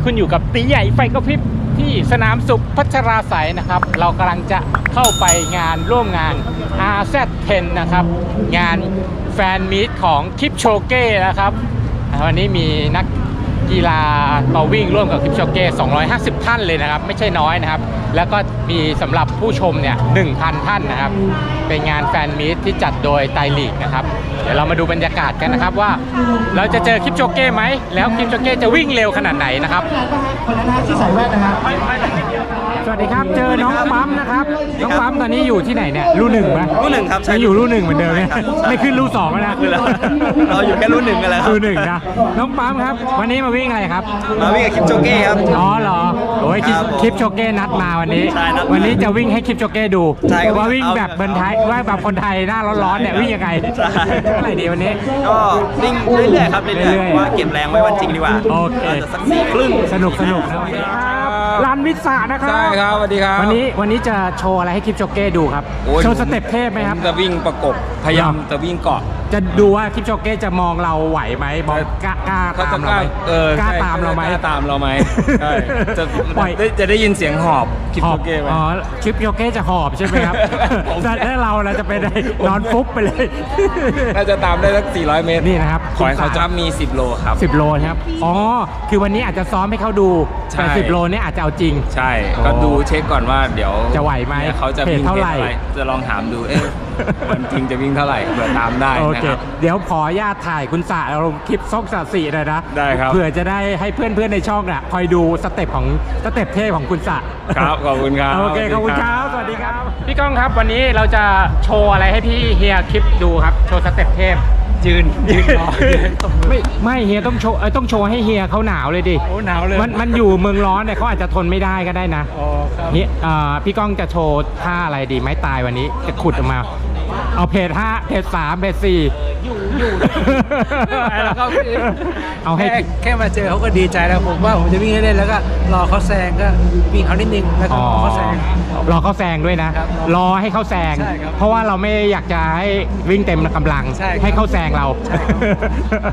้คุณอยู่กับตีใหญ่ไฟกระพริบที่สนามสุขพัชราสายนะครับ เรากำลังจะเข้าไปงานร่วมงาน RZ10 นะครับ งานแฟนมีตของคิปโชเก้นะครับ วันนี้มีนักกีฬาต่อวิ่งร่วมกับคิปโชเก้250 ท่านเลยนะครับ ไม่ใช่น้อยนะครับ แล้วก็มีสำหรับผู้ชมเนี่ย1,000 ท่านนะครับ เป็นงานแฟนมีตที่จัดโดยไตรลีกนะครับ เดี๋ยวเรามาดูบรรยากาศกันนะครับว่า เราจะเจอคิปโชเก้ไหม แล้วคิปโชเก้จะวิ่งเร็วขนาดไหนนะครับ คนนั้นนะที่ใส่แว่นนะครับสวัสดีครับ เจอน้องปั๊มนะครับ น้องปั๊มตอนนี้อยู่ที่ไหนเนี่ย รุ่นหนึ่งไหมรุ่นหนึ่งครับใช่ยังอยู่รุ่นหนึ่งเหมือนเดิมเนี่ยใช่ครับใช่ไม่ขึ้นรุ่นสองแล้วนะขึ้นแล้วเราอยู่แค่รุ่นหนึ่งกันแล้วครับรุ่นหนึ่งนะ น้องปั๊มครับ วันนี้มาวิ่งอะไรครับ มาวิ่งกับคิปโจเก้ครับ อ๋อเหรอโอ้ยคลิปครับคลิปโชเก้นัดมาวันนี้ ใช่นัดมาวันนี้จะวิ่งให้คลิปโชเก้ดูใช่ครับว่าวิ่งเอาแบบคนไทยว่าแบบคนไทยหน้าร้อนๆเนี่ยวิ่งยังไงใช่ เท่าไหร่ดีวันนี้ ก็วิ่งเรื่อยๆครับเรื่เรื่ออยยๆๆว่าเก็บแรงไว้วันจริงดีกว่าโอเคาจะสักสี่ครึ่งสนุกสนุกนะวันนี้รันวิสานะครับ ใช่ครับสวัสดีครับวันนี้วันนี้จะโชว์อะไรให้คลิปโชเก้ดูครับ โอ้ยโชว์สเต็ปเทพไหมครับผจะวิ่งประกบ พยายามจะวิ่งเกาะ จะดูว่าคลิปโชเก้จะมองเราไหวไหมมองกล้ากล้าเขาตาจะมกเราล้าไหมเออกล้าใช่ตามเราไหม กล้าตามเราไหมใช่จะปล่อย ได้จะได้ยินเสียงหอบคิดหอโอบเคไหม อ๋อคลิปโชเก้จะหอบใช่ไหมครับผม แต่ถ้าเราเราจะเป็นนอนฟุบไปเลย น่าจะตามได้สัก 400 เมตรนี่นะครับขอให้เขาจ้ามี 10 โลครับ 10 โลนะครับ อ๋อ คือวันนี้อาจจะซ้อมให้เขาดู ใช่ แต่ 10 โลเนี่ยอาจจะเอาจริง ใช่อ๋อก็ดูเช็คก่อนว่าเดี๋ยวจะไหวไหมเนี่ยเขาจะเพจวิ่งเท่าไหร่ จะลองถามดู เอ๊ะ วันจริงจะวิ่งเท่าไหร่เผื่อตามได้โอนะเค ครับ เดี๋ยวขออนุญาตถ่ายคุณสะลงคลิปซอกสะสีหน่อยนะได้ครับ เผื่อจะได้ให้เพื่อนๆในช่องน่ะคอยดูสเต็ปของสเต็ปเทพของคุณสะครับขอบคุณครับ โอเคขอบคุณครับ สวัสดีครับ พี่ก้องครับวันนี้เราจะโชว์อะไรให้พี่เฮียคลิปดูครับ โชว์สเต็ปเทพยืนยืนรอไม่ไม่เฮียต้องโชว์เอ้ยต้องโชว์ให้เฮียเขาหนาวเลยดิโอ้หนาวเลย มันมันอยู่เมืองร้อนเนี่ยเขาอาจจะทนไม่ได้ก็ได้นะอ๋อครับ เฮียเอ่อพี่ก้องจะโชว์ท่าอะไรดีไม้ตายวันนี้จะขุดออกมา เอาเพจห้าเพจสามเพจสี่ อยู่อยู่ไม่ไหวแล้วครับพี่เอาให้ แค่แค่มาเจอเขาก็ดีใจแล้วผมว่าผมจะวิ่งให้เล่นแล้วก็รอเขาแซงก็วิ่งเขานิดนึงแล้วก็อ๋อรอเขาแซง รอเขาแซงด้วยนะ ครับรอให้เขาแซง ใช่ครับเพราะว่าเราไม่อยากจะให้วิ่งเต็มกำลังใช่ครับให้เขาแซงเราใช่ครับ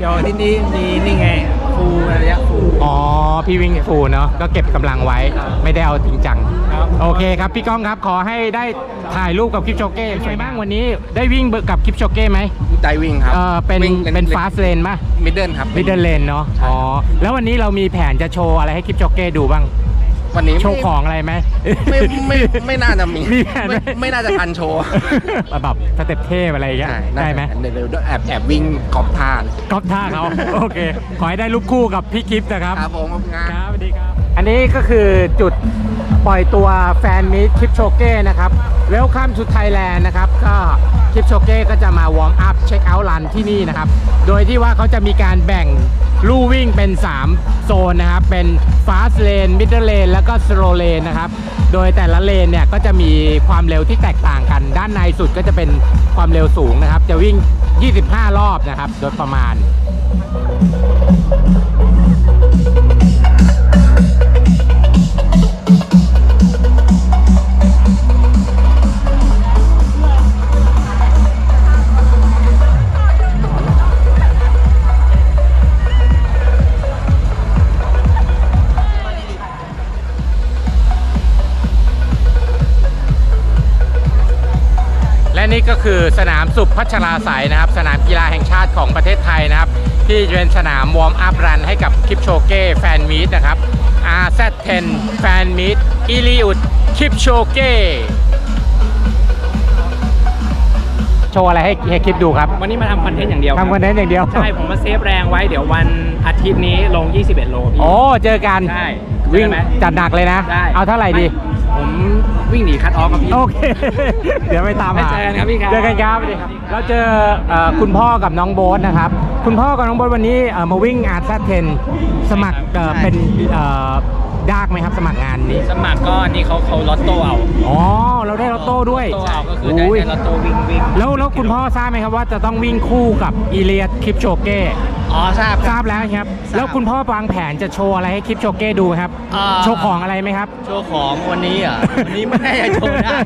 เดี๋ยวที่นี้มีนี่ไงฟูระยะฟู อ๋อ พี่วิ่งฟูลเนาะก็เก็บกำลังไว้ไม่ได้เอาจริงจัง ครับ โอเคครับพี่ก้องครับขอให้ได้ถ่ายรูปกับคลิปโชเก้เป็นไงบ้างวันนี้ได้วิ่งกับคลิปโชเก้ไหมใจวิ่งครับเออเป็นวิ่งเป็นฟาสเลนป่ะมิดเดิลครับ มิดเดิลเลนเนาะอ๋อแล้ววันนี้เรามีแผนจะโชว์อะไรให้คลิปโชเก้ดูบ้างวันนี้โชว์ของอะไรไหมไม่ไม่ไม่ไม่น่าจะมีมีแผนไหมไม่ไม่น่าจะทันโชว์แบบสเต็ปเทพอะไรอย่างเงี้ยใช่น่าได้จะไหมเดี๋ยวเดี๋ยวแอบแอบวิ่งกอบท่าก๊อปท่าเขาโอเค ขอให้ได้รูปคู่กับพี่คลิปนะครับครับผมขอบคุณครับครับสวัสดีครับ อันนี้ก็คือจุดปล่อยตัวแฟนมิตรคลิปโชเก้นะครับเวลคัมทูไทยแลนด์นะครับ ก็คลิปโชเก้ก็จะมาวอร์มอัพเช็คเอาท์รันที่นี่นะครับ โดยที่ว่าเขาจะมีการแบ่งลู่วิ่งเป็น 3 โซนนะครับ เป็นฟาสเลนมิดเดิลเลนแล้วก็สโลเลนนะครับ โดยแต่ละเลนเนี่ยก็จะมีความเร็วที่แตกต่างกัน ด้านในสุดก็จะเป็นความเร็วสูงนะครับ จะวิ่ง 25 รอบนะครับ โดยประมาณ นี่ก็คือสนามสุขพัชราไสยนะครับ สนามกีฬาแห่งชาติของประเทศไทยนะครับ ที่จะเป็นสนามวอร์มอัพรันให้กับคลิปโชเก้แฟนมีดนะครับ RZ10 แฟนมีดอิลิอุดคลิปโชเก้โชว์อะไรให้ให้คลิปดูครับ วันนี้มาทำคอนเทนต์อย่างเดียวทำคอนเทนต์อย่างเดียว ใช่ ผมมาเซฟแรงไว้เดี๋ยววันอาทิตย์นี้ลง 21 โลพี่ โอ้เจอกัน ใช่วิ่งเจอไหมจัดหนักเลยนะ ได้เอาเท่าไหร่ดี ผมวิ่งหนีคัดออฟครับพี่ โอเค เดี๋ยวไปตามหาไปเจอกันครับพี่ครับ เจอกันครับสวัสดีครับ เราเจอเอ่อคุณพ่อกับน้องโบ๊ทนะครับ คุณพ่อกับน้องโบ๊ทวันนี้เอ่อมาวิ่งอาร์ตเทนสมัครเอ่อเป็นเอ่อยากไหมครับสมัครงานนี้ สมัครก็นี่เขาเขาลอตโต้เอาอ๋อ เราได้ลอตโต้ด้วยลอตโต้เอาก็คือได้ยได้ลอตโต้วิ่งวิ่งแล้วแล้วคุณพ่อทราบไหมครับว่าจะต้องวิ่งคู่กับอีเลียสคลิปโชเก้ อ๋อทราบทราบแล้วครับ แล้วคุณพ่อวางแผนจะโชว์อะไรให้คลิปโชเก้ดูครับ อ่า โชว์ของอะไรไหมครับ โชว์ของวันนี้อะ วันนี้ไม่ได้โชว์ได้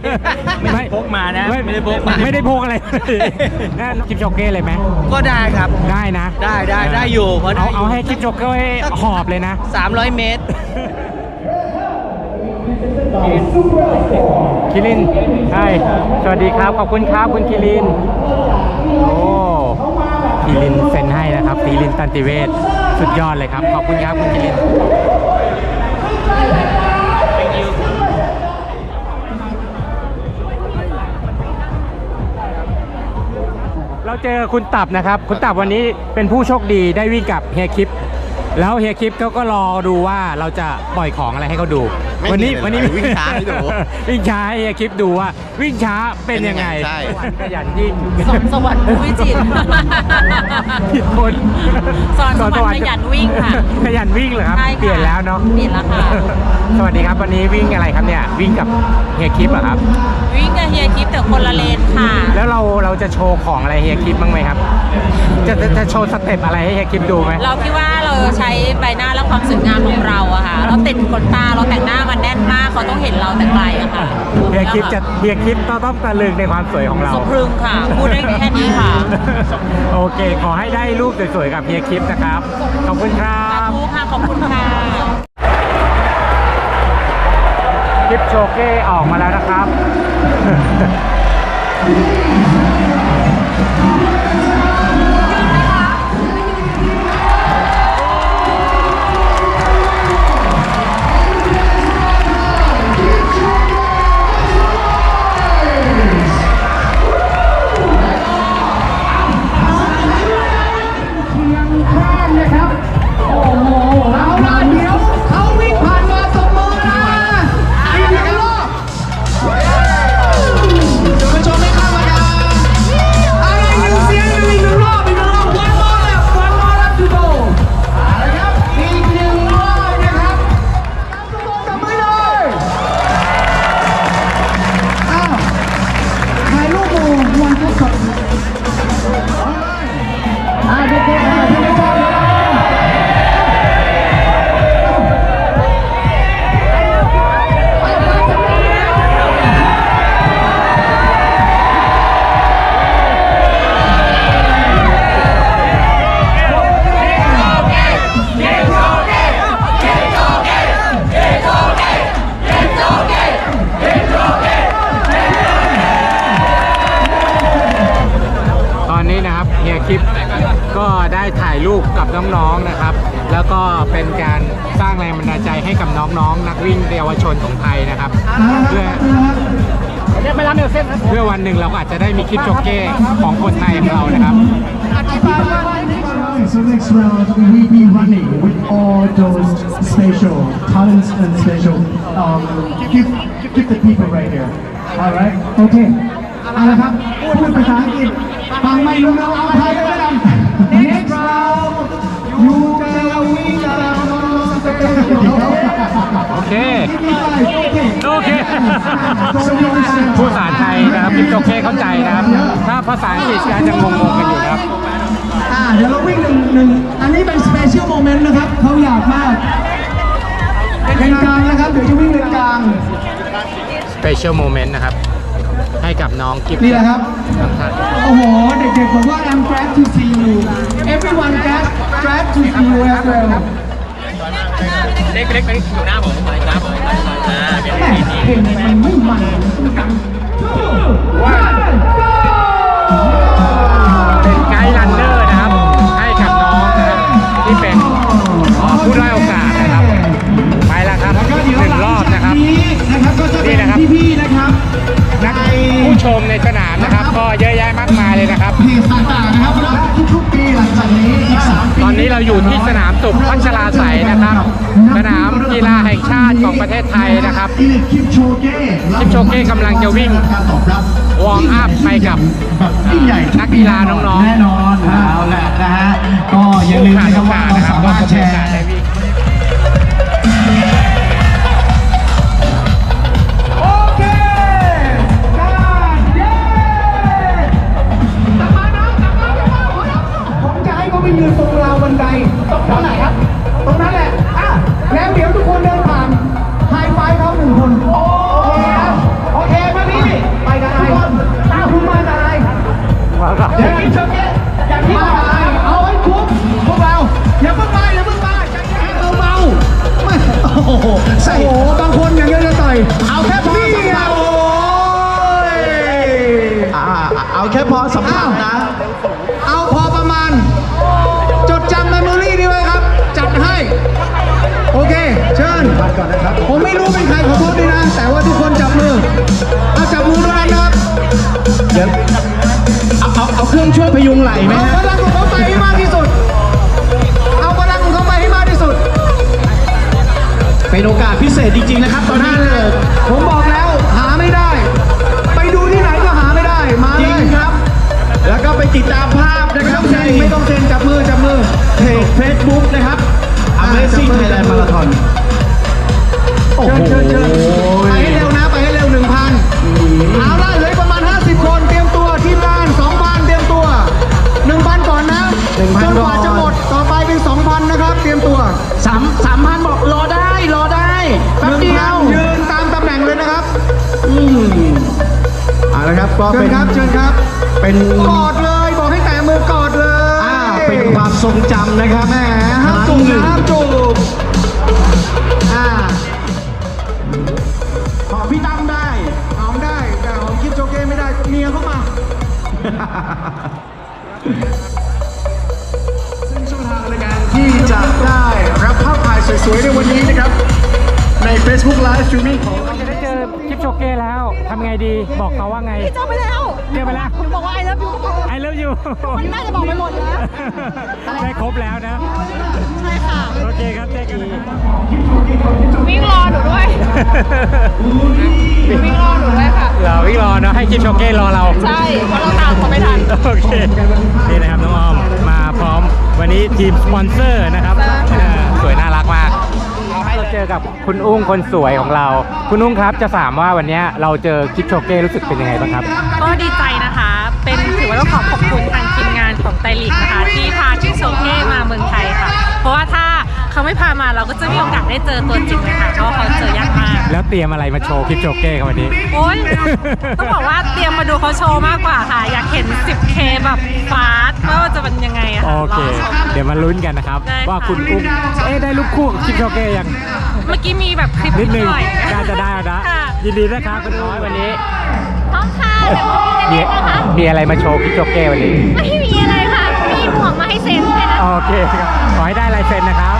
ไม่ ได้พกมานะ ไม่ได้พกมาไม่ได้พกอะไร นั่นคลิปโชเก้เลยไหมก็ได้ครับ ได้นะได้ได้ได้อยู่เพราะได้เอาอยู่เอาให้คลิปโชเก้หอบเลยนะ300เมตร คิรินใช่ สวัสดีครับ ขอบคุณครับ คุณคิริน โอ้ คิรินเซ็นให้นะครับคิรินตันติเวศสุดยอดเลยครับ ขอบคุณครับคุณคิรินเราเจอคุณตับนะครับ คุณตับวันนี้เป็นผู้โชคดีได้วิ่งกับเฮียคลิป แล้วเฮียคลิปเขาก็รอดูว่าเราจะปล่อยของอะไรให้เขาดู ไม่วันี้มีเลยวันี้วิ่งช้าให้ดูวิ่งช้าให้เฮียคลิปดูว่า วิ่งช้าเป็นยังไงใช่ ขยันยิ่งสอนสวรรค์ผู้วิจิตร ผิดคนสอนสวรรค์ขยันวิ่งค่ะขยันวิ่งเหรอครับ ใช่ค่ะเปลี่ยนแล้วเนาะเปลี่ยนแล้วค่ะ สวัสดีครับวันนี้วิ่งอะไรครับเนี่ยวิ่งกับเฮียคลิปเหรอครับ วิ่งกับเฮียคลิปแต่คนละเลนค่ะ แล้วเราเราจะโชว์ของอะไรให้เฮียคลิปบ้างไหมครับ จะจะจะโชว์สเต็ปอะไรให้เฮียคลิปดูไหม เราคิดว่า เราใช้ใบหน้าและความสวยงามของเราอะค่ะเราติดขนตาเราแต่งหน้ามันแน่นมากเขาต้องเห็นเราแต่ไกลอะค่ะเฮียคลิปจะเฮียคลิปต้องต้องตะลึงในความสวยของเราสะพรึงค่ะพูดได้แค่นี้ค่ะ โอเค ขอให้ได้รูปสวยๆกับเฮียคลิปนะครับ ขอบคุณครัสาบธุค่ะขอบคุณค่ะคลิปโชเก้ออกมาแล้วนะครับ เพื่อวันหนึ่งเราก็อาจจะได้มีคลิปโจเก้ของคนไทยของเรานะครับ So next round we will be running with all those special talents and special um give give the people right here alright okay เอาละครับพูดภาษาอังกฤษฟังไม่รู้เราเอาไทยกันแล้วกัน next round you gonna win the โอ เคโอเคผู้ภาษาไทยนะครับคลิปโจเก้เข้าใจนะครับ ถ้าภาษาอังกฤษก็อาจจะงงๆกันอยู่นะครับอ่าเดี๋ยวเราวิ่งหนึ่งหนึ่งอันนี้เป็น special moment นะครับเขาอยากมากเลนกลางนะครับเดี๋ยวจะวิ่งเลนกลาง special moment นะครับ ให้กับน้องกิฟต์นี่แหละครับทั้งท่านโอ้โห เด็กๆบอกว่า I'm glad to see you everyone glad glad to see you as well เล็กๆอยู่หน้าผมครับผมอ่าเป็นแม่ทีนี้เพลงมันไม่มันต้องกัน ชมในสนามนะครับ ก็เยอะแยะมากมายเลยนะครับเพจต่างๆนะครับแล้วทุกๆปีหลังจากนี้อีกสามปีตอนนี้เราอยู่ที่สนามสุขพัชราไสยนะครับ สนามกีฬาแห่งชาติของประเทศไทยนะครับอีลิทคิปโชเก้คิปโชเก้กำลังจะวิ่งการตอบรับวอร์มอัพไปกับแบบยิ่งใหญ่นักกีฬาน้องๆแน่นอนเอาแหละนะฮะ เดี๋ยวกินเชอร์เก้อย่าคิดอะไรเอาให้คุ้มพวกเราอย่าเพิ่งไปอย่าเพิ่งไปใจเย็นเบาๆไม่โอ้โหใส่บางคนอย่างเงี้ยจะต่อยเอาแค่พอสำคัญโอ้ยเอาแค่พอสำคัญนะ เอาพอประมาณ จดจำเมมโมรี่ดีไว้ครับ จัดให้ โอเค เชิญผมไม่รู้เป็นใครขอโทษด้วยนะ แต่ว่าทุกคนจับมือ เอาจับมือด้วยนะครับเดี๋ยว เอาเอาเอาเครื่องช่วยพยุงไหล่ไหมเอาพลังของเขาไปให้มากที่สุด เอาพลังของเขาไปให้มากที่สุด เป็นโอกาสพิเศษจริงๆนะครับ ตอนนี้เลยผมบอกแล้วหาไม่ได้ ไปดูที่ไหนก็หาไม่ได้ มาเลยครับ แล้วก็ไปติดตามภาพนะครับในไม่ต้องเซ็นจับมือจับมือ เพจ Facebook นะครับ Amazing Thailand Marathon โอ้โหไปให้เร็วนะ ไปให้เร็ว1,000เอาละเหลืออกประ กว่าจะหมดต่อไปเป็น 2,000 นะครับ เตรียมตัว3 3,000บอกรอได้รอได้แป๊บเดียวยืนตามตำแหน่งเลยนะครับอืมเอาละครับก็เป็นครับเชิญครับเป็นกอดเลยบอกให้แตะมือกอดเลยอ่าเป็นความทรงจำนะครับแหมห้ามจูบนะห้ามจูบอ่าหอมพี่ตั้มได้หอมได้แต่หอมคิดโจเก้ไม่ได้เมียเข้ามา สวยๆในวันนี้นะครับ ใน Facebook Live Streaming ของจะได้เจอคลิปโชเก้แล้วทำไงดีบอกเขาว่าไง เจอไปแล้วเจอไปแล้ว หนูบอกว่าไอ้เลิฟยูไอเลิฟยูมันน่าจะบอกไปหมดแล้ว ได้ครบแล้วนะ ใช่ค่ะ โอเคครับเจอกันนะครับ วิ่งรอหนูด้วย วิ่งรอหนูด้วยค่ะ เราวิ่งรอเนอะให้คลิปโชเก้รอเรา ใช่ เพราะเราตามเขาไม่ทัน โอเค นี่นะครับน้องออม มาพร้อมวันนี้ทีมสปอนเซอร์นะครับ ใช่เออส วยน่ารักมากเราเจอกับคุณอุ้งคนสวยของเรา คุณอุ้งครับจะถามว่าวันนี้เราเจอคลิปโชเก้รู้สึกเป็นยังไงบ้างครับ ก็ดีใจนะคะ เป็นถือว่าต้องขอขอบคุณทางทีมงานของไตรลีกนะคะ ที่พาชิโชเก้มาเมืองไทยค่ะ เพราะว่าถ้า เขาไม่พามาเราก็จะไม่มีโอกาสได้เจอตัวจริงเลยค่ะเพราะว่าเขาเจอยากมาก แล้วเตรียมอะไรมาโชว์คลิปโชเก้ครับวันนี้ โอ้ยต้องบอกว่าเตรียมมาดูเขาโชว์มากกว่าค่ะ อยากเห็น 10K แบบฟาสต์ว่าจะเป็นยังไงอะโอค่ะรเคอชม เดี๋ยวมาลุ้นกันนะครับ ได้ค่ะ ว่าคุณอุ้งเอ๊ะได้ลูกคู่กับคลิปโชเก้ยัง เมื่อกี้มีแบบคลิปนิดนึงหน่อยน่าจะได้แล้วนะ ค่ะยินดีนะครับคุณอุ้งวันนี้ พร้อมค่ะเดี๋ยวมีมีนะคะมีอะไรมาโชว์คลิปโชเก้วันนี้ ไม่มีอะไรค่ะ มีหมวกมาให้เซ็นเลยนะ โอเคครับ ขอให้ได้ลายเซ็นนะครับ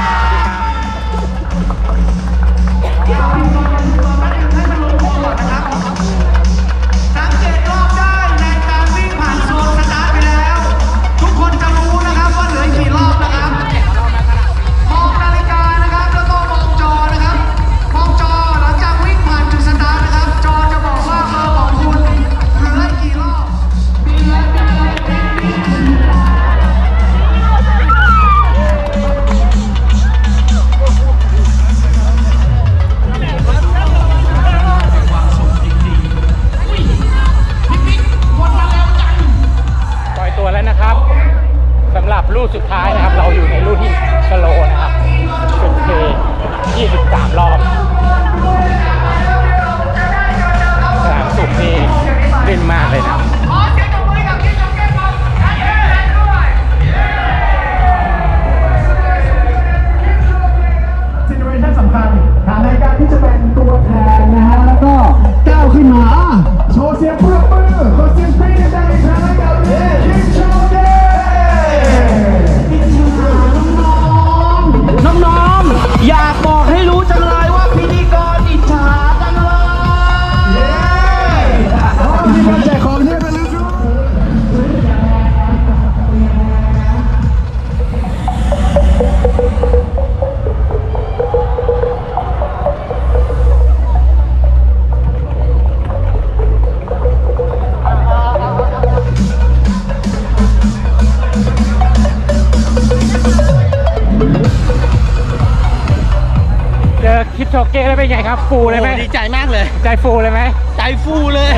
อคลิปโชเก้แล้วเป็นไงครับ ฟูเลยไหมดีใจมากเลย ใจฟูเลยไหม ใจฟูเลย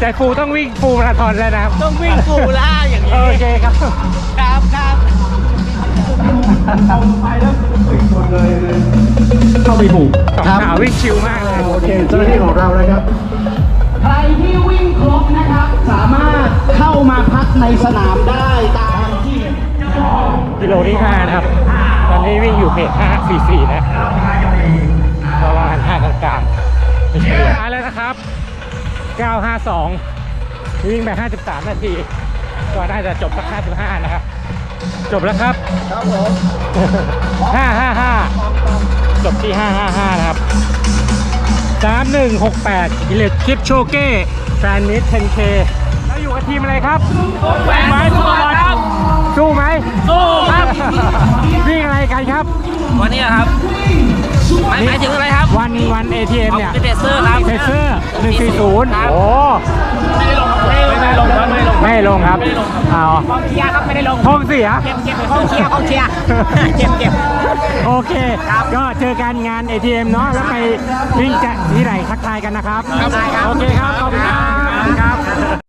ใจฟูต้องวิ่งฟูมาราธอนแล้วนะครับ ต้องวิ่งฟูล่าอย่างนี้ โอเคครับครับครับเข้าไปถูกสองสาววิ่งชิวมากเลย โอเคเจ้าหน้าที่ของเรานะครับ ใครที่วิ่งครบนะครับนะครับ สามารถเข้ามาพักในสนามได้ตามที่กิโลที่5นะครับ ตอนนี้วิ่งอยู่เพจ544นะประ ไม่ใช่ท้ายแล้วนะครับ 952 วิ่งไป 53 นาที ก็น่าจะจบสัก55 นะครับ จบแล้วครับ ครับผม555 จบที่ 555 นะครับ 3168กิเลสคลิปโชเก้แฟนมิตร 10K แล้วอยู่กับทีมอะไรครับแฟนไม้สู้ครับสู้ไหมสู้ครับวิ่งอะไรกันครับ วันนี้ครับหมายหมายถึงอะไรครับ วันวัน ATM เนี่ยเอาเป็นเทสเซอร์ครับเทสเซอร์140ครับโอ้ ไม่ได้ลงครับไม่ได้ลงครับไม่ได้ลงไม่ลงครับเอากองเชียร์ครับไม่ได้ลงท้องเสีย เก็บเก็บกองเชียร์กองเชียร์เก็บเก็บโอเค ก็เจอกันงาน ATM เนาะ แล้วไปวิ่งจะที่ไหนทักทายกันนะครับ โอเคครับ